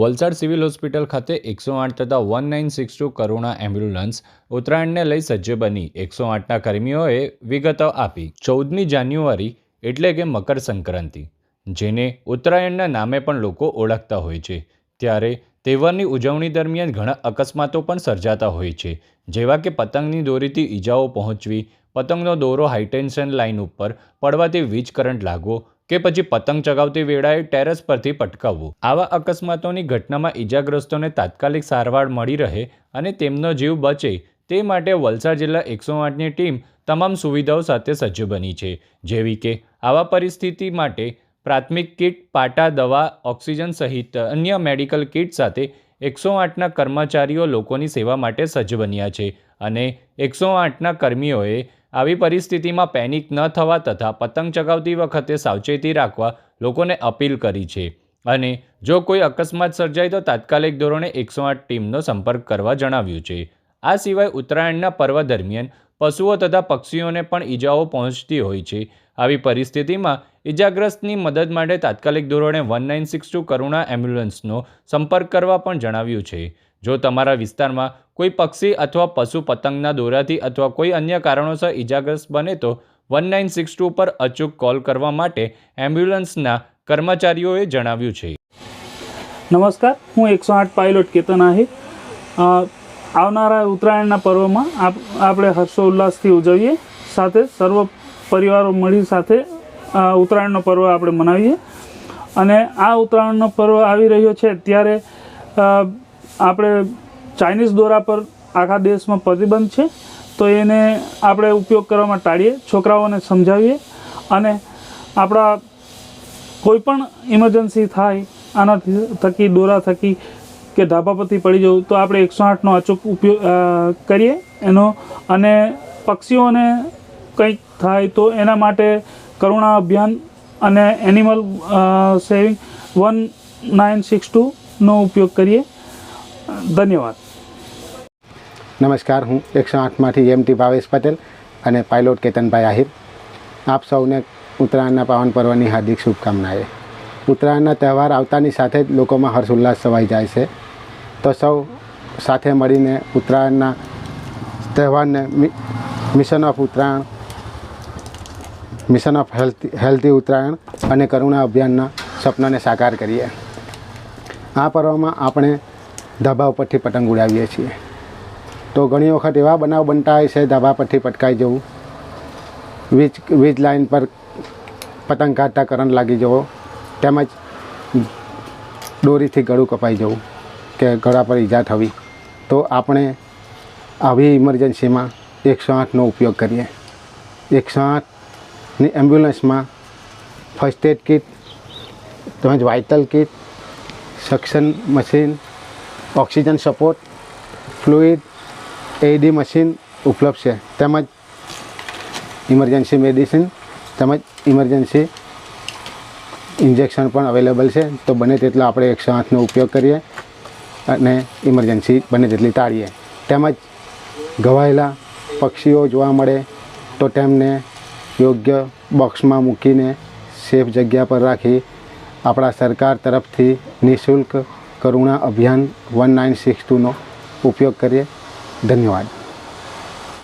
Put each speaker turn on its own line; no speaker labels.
Valsad civil hospital ખાતે એકસો આઠ તથા one nine six two Karuna ambulance ઉત્તરાયણને લઈ સજ્જ બની. એકસો આઠના કર્મીઓએ વિગતો આપી. ચૌદમી જાન્યુઆરી એટલે કે મકર સંક્રાંતિ, જેને ઉત્તરાયણના નામે પણ લોકો ઓળખતા હોય છે. ત્યારે તહેવારની ઉજવણી દરમિયાન ઘણા અકસ્માતો પણ સર્જાતા હોય છે, જેવા કે પતંગની દોરીથી ઈજાઓ પહોંચવી, પતંગનો દોરો હાઈટેન્શન લાઇન ઉપર પડવાથી વીજ કરંટ લાગવો કે પછી પતંગ ચગાવતી વેળાએ ટેરેસ પરથી પટકાવવું. આવા અકસ્માતોની ઘટનામાં ઈજાગ્રસ્તોને તાત્કાલિક સારવાર મળી રહે અને તેમનો જીવ બચે તે માટે વલસાડ જિલ્લા એકસો આઠની ટીમ તમામ સુવિધાઓ સાથે સજ્જ બની છે. જેવી કે આવા પરિસ્થિતિ માટે પ્રાથમિક કિટ, પાટા, દવા, ઓક્સિજન સહિત અન્ય મેડિકલ કિટ સાથે એકસો આઠના કર્મચારીઓ લોકોની સેવા માટે સજ્જ બન્યા છે અને એકસો આઠના કર્મીઓએ આવી પરિસ્થિતિમાં પેનિક ન થવા તથા પતંગ ચગાવતી વખતે સાવચેતી રાખવા લોકોને અપીલ કરી છે. અને જો કોઈ અકસ્માત સર્જાય તો તાત્કાલિક ધોરણે એકસો આઠ ટીમનો સંપર્ક કરવા જણાવ્યું છે. આ સિવાય ઉત્તરાયણના પર્વ દરમિયાન પશુઓ તથા પક્ષીઓને પણ ઈજાઓ પહોંચતી હોય છે. આવી પરિસ્થિતિમાં ઈજાગ્રસ્તની મદદ માટે તાત્કાલિક ધોરણે one nine six two Karuna એમ્બ્યુલન્સનો સંપર્ક કરવા પણ જણાવ્યું છે. જો તમારા વિસ્તારમાં કોઈ પક્ષી અથવા પશુ પતંગના દોરાથી અથવા કોઈ અન્ય કારણોસર ઈજાગ્રસ્ત બને તો વન નાઇન સિક્સ ટુ પર અચૂક કોલ કરવા માટે એમ્બ્યુલન્સના કર્મચારીઓએ જણાવ્યું છે.
નમસ્કાર, હું એકસો આઠ પાયલોટ કેતન આહિર. આવનારા ઉત્તરાયણના પર્વમાં આપ, આપણે હર્ષોલ્લાસથી ઉજવીએ, સાથે સર્વ પરિવારો મળી સાથે ઉત્તરાયણનો પર્વ આપણે મનાવીએ. અને આ ઉત્તરાયણનો પર્વ આવી રહ્યો છે, ત્યારે આપણે ચાઇનીઝ દોરા પર આખા દેશમાં પ્રતિબંધ છે, તો એને આપણે ઉપયોગ કરવામાં ટાળીએ, છોકરાઓને સમજાવીએ અને આપણા કોઈપણ ઇમરજન્સી થાય, આનાથી થકી, દોરા થકી કે ધાબા પરથી પડી જવું, તો આપણે એકસો આઠનો અચૂક ઉપયોગ કરીએ એનો અને પક્ષીઓને કંઈક થાય તો એના માટે કરુણા અભિયાન અને animal saving one nine six ટુનો ઉપયોગ કરીએ. ધન્યવાદ.
નમસ્કાર, હું એકસો આઠમાંથી એમટી ભાવેશ પટેલ અને પાયલોટ કેતનભાઈ આહિર. આપ સૌને ઉત્તરાયણના પાવન પર્વની હાર્દિક શુભકામનાએ ઉત્તરાયણના તહેવાર આવતાની સાથે જ લોકોમાં હર્ષ ઉલ્લાસ છવાઈ જાય છે. તો સૌ સાથે મળીને ઉત્તરાયણના તહેવારને mission of Uttarayan mission of healthy healthy Uttarayan અને કરુણા અભિયાનના સપનાને સાકાર કરીએ. આ પર્વમાં આપણે ધાબા ઉપરથી પતંગ ઉડાવીએ છીએ. તો ઘણી વખત એવા બનાવ બનતા હોય છે, ધાબા પરથી પટકાઈ જવું. વીજ વીજ લાઇન પર પતંગ કાઢતા કરંટ લાગી જવો. તેમજ દોરીથી ગળું કપાઈ જવું કે ગળા પર ઈજા થવી. તો આપણે આવી ઇમરજન્સીમાં એકસો આઠનો ઉપયોગ કરીએ. એકસો આઠની એમ્બ્યુલન્સમાં ફર્સ્ટ એડ કિટ, તેમજ vital kit, suction machine, oxygen support, fluid એડી મશીન ઉપલબ્ધ છે. તેમજ ઇમરજન્સી મેડિસિન તેમજ ઇમરજન્સી ઇન્જેક્શન પણ અવેલેબલ છે. તો બને તેટલો આપણે એકસો આઠનો ઉપયોગ કરીએ અને ઇમરજન્સી બને તેટલી ટાળીએ. તેમજ ઘવાયેલા પક્ષીઓ જોવા મળે તો તેમને યોગ્ય બોક્સમાં મૂકીને સેફ જગ્યા પર રાખી આપણા સરકાર તરફથી નિઃશુલ્ક કરુણા અભિયાન વન નાઇન સિક્સ ટુનો ઉપયોગ કરીએ. ધન્યવાદ